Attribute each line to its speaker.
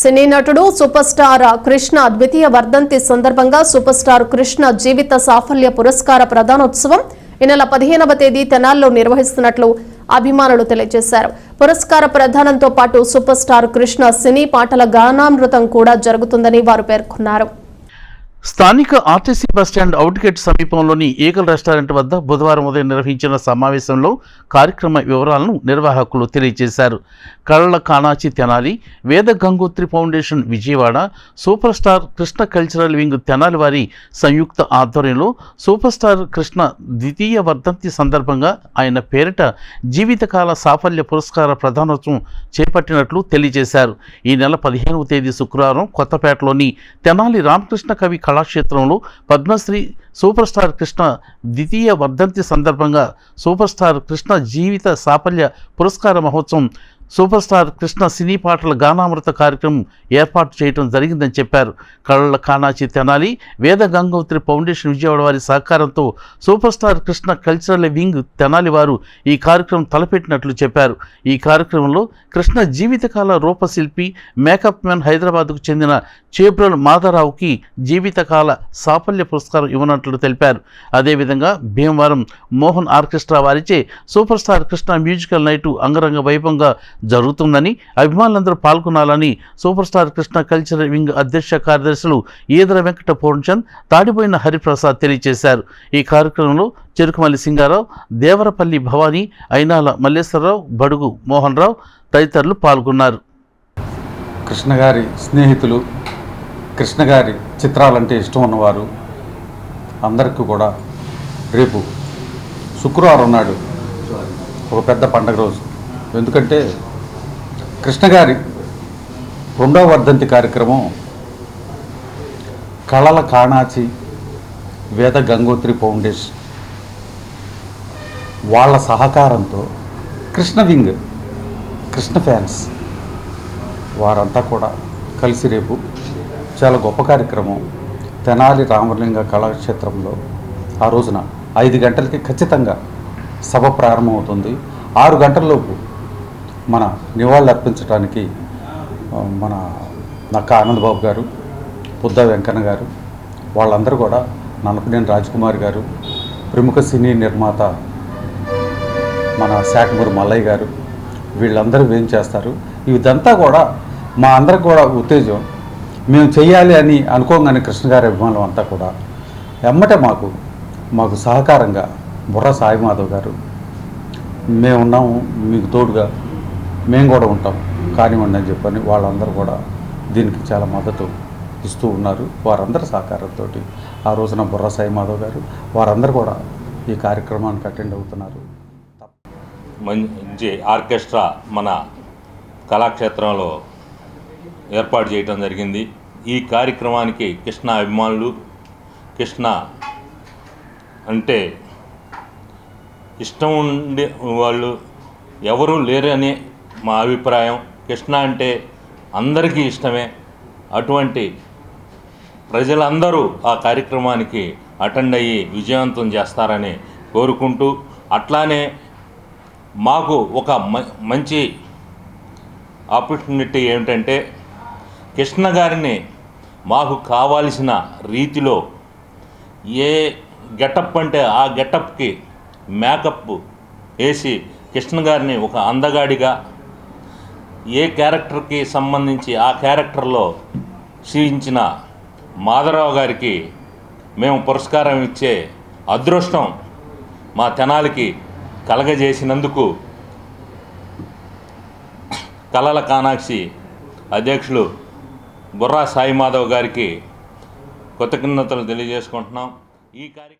Speaker 1: సినీ నటుడు super star Krishna ద్వితీయ వర్ధంతి సందర్భంగా సూపర్ స్టార్ కృష్ణ జీవిత సాఫల్య పురస్కార ప్రధానోత్సవం ఈ నెల పదిహేనవ తేదీ తెనాల్లో నిర్వహిస్తున్నట్లు అభిమానులు తెలియజేశారు. పురస్కార ప్రధానంతో పాటు సూపర్ స్టార్ కృష్ణ సినీ పాటల గానామృతం కూడా జరుగుతుందని వారు పేర్కొన్నారు.
Speaker 2: స్థానిక ఆర్టీసీ బస్టాండ్ అవుట్గేట్ సమీపంలోని ఏకల్ రెస్టారెంట్ వద్ద బుధవారం ఉదయం నిర్వహించిన సమావేశంలో కార్యక్రమ వివరాలను నిర్వాహకులు తెలియజేశారు. కళ్ళ కానాచి Tenali Veda Gangotri foundation Vijayawada super star Krishna cultural wing Tenali వారి సంయుక్త ఆధ్వర్యంలో సూపర్ స్టార్ కృష్ణ ద్వితీయ వర్ధంతి సందర్భంగా ఆయన పేరిట జీవితకాల సాఫల్య పురస్కార ప్రధానోత్సవం చేపట్టినట్లు తెలియజేశారు. ఈ నెల పదిహేనవ తేదీ శుక్రవారం కొత్తపేటలోని తెనాలి రామకృష్ణ కవి కళ కళాక్షేత్రంలో పద్మశ్రీ సూపర్ స్టార్ కృష్ణ ద్వితీయ వర్ధంతి సందర్భంగా సూపర్ స్టార్ కృష్ణ జీవిత సాఫల్య పురస్కార మహోత్సవం సూపర్ స్టార్ కృష్ణ సినీ పాటల గానామృత కార్యక్రమం ఏర్పాటు చేయడం జరిగిందని చెప్పారు. కళ్ళ కానాచి తెనాలి వేద గంగోత్రి ఫౌండేషన్ విజయవాడ వారి సహకారంతో super star Krishna cultural wing Tenali వారు ఈ కార్యక్రమం తలపెట్టినట్లు చెప్పారు. ఈ కార్యక్రమంలో కృష్ణ జీవితకాల రూపశిల్పి మేకప్ మ్యాన్ హైదరాబాద్కు చెందిన చేబ్రల్ మాధవరావుకి జీవితకాల సాఫల్య పురస్కారం ఇవ్వనట్లు తెలిపారు. అదేవిధంగా భీమవరం మోహన్ ఆర్కెస్ట్రా వారిచే super star Krishna musical night అంగరంగ వైభవంగా జరుగుతుందని అభిమానులందరూ పాల్గొనాలని super star Krishna culture wing అధ్యక్ష కార్యదర్శులు ఈదర వెంకట పూర్ణచంద్ తాడిపోయిన హరిప్రసాద్ తెలియజేశారు. ఈ కార్యక్రమంలో చెరుకుమల్లి సింగారావు దేవరపల్లి భవానీ అయినాల మల్లేశ్వరరావు బడుగు మోహన్ రావు తదితరులు పాల్గొన్నారు.
Speaker 3: కృష్ణ గారి స్నేహితులు కృష్ణ గారి చిత్రాలంటే ఇష్టం ఉన్నవారు అందరికీ కూడా రేపు శుక్రవారం నాడు ఒక పెద్ద పండగ రోజు. ఎందుకంటే కృష్ణ గారి రెండవ వర్ధంతి కార్యక్రమం కళల కాణాచి వేద గంగోత్రి ఫౌండేషన్ వాళ్ళ సహకారంతో కృష్ణ వింగ్ కృష్ణ ఫ్యాన్స్ వారంతా కూడా కలిసి రేపు చాలా గొప్ప కార్యక్రమం తెనాలి రామలింగ కళాక్షేత్రంలో ఆ రోజున ఐదు గంటలకి ఖచ్చితంగా సభ ప్రారంభమవుతుంది. ఆరు గంటలలోపు మన నివాళులు అర్పించడానికి మన నక్క ఆనందబాబు గారు బుద్ధ వెంకన్న గారు వాళ్ళందరూ కూడా నన్నపనేని రాజ్కుమార్ గారు ప్రముఖ సినీ నిర్మాత మన శాఖమూరి మల్లయ్య గారు వీళ్ళందరూ ఏం చేస్తారు? ఇదంతా కూడా మా అందరికి కూడా ఉత్తేజం. మేము చేయాలి అని అనుకోగానే కృష్ణ గారి అభిమానులు అంతా కూడా ఎమ్మటే మాకు మాకు సహకారంగా బుర్ర సాయి మాధవ్ గారు మేము ఉన్నాము మీకు తోడుగా మేము కూడా ఉంటాం. కానివ్వండి అని చెప్పని వాళ్ళందరూ కూడా దీనికి చాలా మద్దతు ఇస్తూ ఉన్నారు. వారందరి సహకారంతో ఆ రోజున బుర్ర సాయి మాధవ్ గారు వారందరూ కూడా ఈ కార్యక్రమానికి అటెండ్ అవుతున్నారు.
Speaker 4: మంచి ఆర్కెస్ట్రా మన కళాక్షేత్రంలో ఏర్పాటు చేయటం జరిగింది. ఈ కార్యక్రమానికి కృష్ణ అభిమానులు కృష్ణ అంటే ఇష్టం ఉండే వాళ్ళు ఎవరూ లేరనే మా అభిప్రాయం. కృష్ణ అంటే అందరికీ ఇష్టమే. అటువంటి ప్రజలందరూ ఆ కార్యక్రమానికి అటెండ్ అయ్యి విజయవంతం చేస్తారని కోరుకుంటూ అట్లానే మాకు ఒక మ- మంచి ఆపర్చునిటీ ఏమిటంటే కృష్ణ గారిని మాకు కావాల్సిన రీతిలో ఏ గెటప్ అంటే ఆ గెటప్కి మేకప్ వేసి కృష్ణ గారిని ఒక అందగాడిగా ఏ క్యారెక్టర్కి సంబంధించి ఆ క్యారెక్టర్లో క్షీణించిన మాధవరావు గారికి మేము పురస్కారం ఇచ్చే అదృష్టం మా తెనాలికి కలగజేసినందుకు కలల కానాక్షి అధ్యక్షులు బుర్రా సాయి మాధవ్ గారికి కృతజ్ఞతలు తెలియజేసుకుంటున్నాం. ఈ కార్య